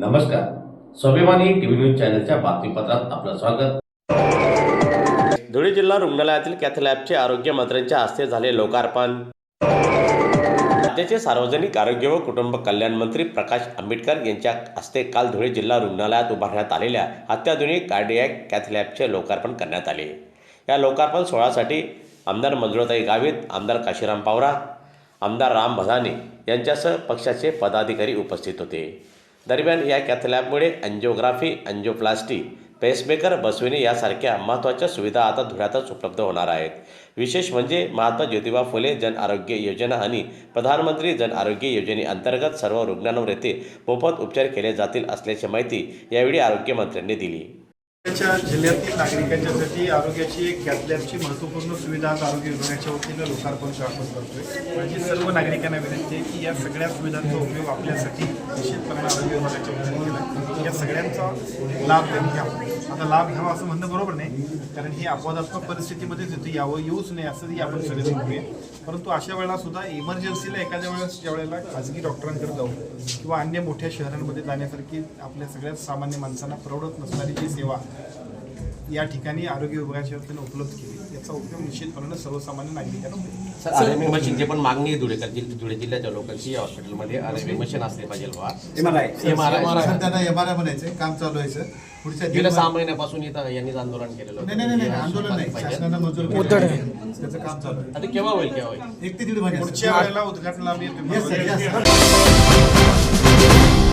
नमस्कार. स्वाभिमानी TV news चॅनलच्या बातमीपत्रात आपलं स्वागत. धुळे जिल्हा रुग्णालयातील कॅथलॅबचे आरोग्य मंत्र्यांच्या हस्ते झाले लोकार्पण. राज्याचे सार्वजनिक आरोग्य व कुटुंब कल्याण मंत्री प्रकाश आंबेडकर यांच्या हस्ते काल धुळे जिल्हा रुग्णालयात उभारण्यात आलेल्या अत्याधुनिक कार्डियॅक कॅथलॅबचे लोकार्पण करण्यात आले. या लोकार्पण सोहळ्यासाठी आमदार मंजुळताई गावित आमदार काशीराम पावरा आमदार राम भदाने यांच्यासह पक्षाचे पदाधिकारी उपस्थित होते. दरम्यान या कॅथलॅबमुळे अँजिओग्राफी अँजिओप्लास्टी पेसमेकर बसविणे यासारख्या महत्त्वाच्या सुविधा आता धुळ्यातच उपलब्ध होणार आहेत. विशेष म्हणजे महात्मा ज्योतिबा फुले जन आरोग्य योजना आणि प्रधानमंत्री जन आरोग्य योजनेअंतर्गत सर्व रुग्णांवर येथे मोफत उपचार केले जातील असल्याची माहिती यावेळी आरोग्यमंत्र्यांनी दिली. जिल्ह्यातील नागरिकांच्यासाठी आरोग्याची एक कॅथलॅबची महत्त्वपूर्ण सुविधा आज आरोग्य विभागाच्या वतीनं लोकार्पण आपण करतोय माझी सर्व नागरिकांना विनंती आहे की या सगळ्या सुविधांचा उपयोग आपल्यासाठी निश्चितपणे आरोग्य विभागाच्या वतीनं केला या सगळ्यांचा लाभ त्यांनी घ्यावा. त्याचा लाभ घ्यावा असं म्हणणं बरोबर नाही. कारण ही अपवादात्मक परिस्थितीमध्येच येते यावं येऊच नाही असंही आपण सगळे म्हणूया परंतु अशा वेळेला सुद्धा इमर्जन्सीला एखाद्या वेळेस ज्या वेळेला खाजगी डॉक्टरांकडे जाऊ किंवा अन्य मोठ्या शहरांमध्ये जाण्यासारखी आपल्या सगळ्यात सामान्य माणसांना परवडत नसणारी जी सेवा या ठिकाणी आरोग्य विभागाच्या वतीनं उपलब्ध केली. याचा उपयोग निश्चितपणे सर्वसामान्य नागरिकांना होईल. सर आरएमए मशीन जे पण मागणी आहे धुळेकर जिल्ह- धुळे जिल्ह्याच्या लोकांची या हॉस्पिटलमध्ये आरएमए मशीन असले पाहिजे बा एमआरआय सर, त्यांना एमआरआय म्हणायचं काम चालू आहे सर. पुढच्या गेल्या सहा महिन्यापासून इथं यांनीच आंदोलन केलेलं नाही नाही नाही, नाही आंदोलन नाही. शासनानं मंजूर केलं. त्याचं काम चालू आहे. आता केव्हा होईल केव्हा होईल? एक ते दीड महिन्यात पुढच्या वेळेला उद्घाटनाला मी Yes, sir, yes, तुम्हाला- sir.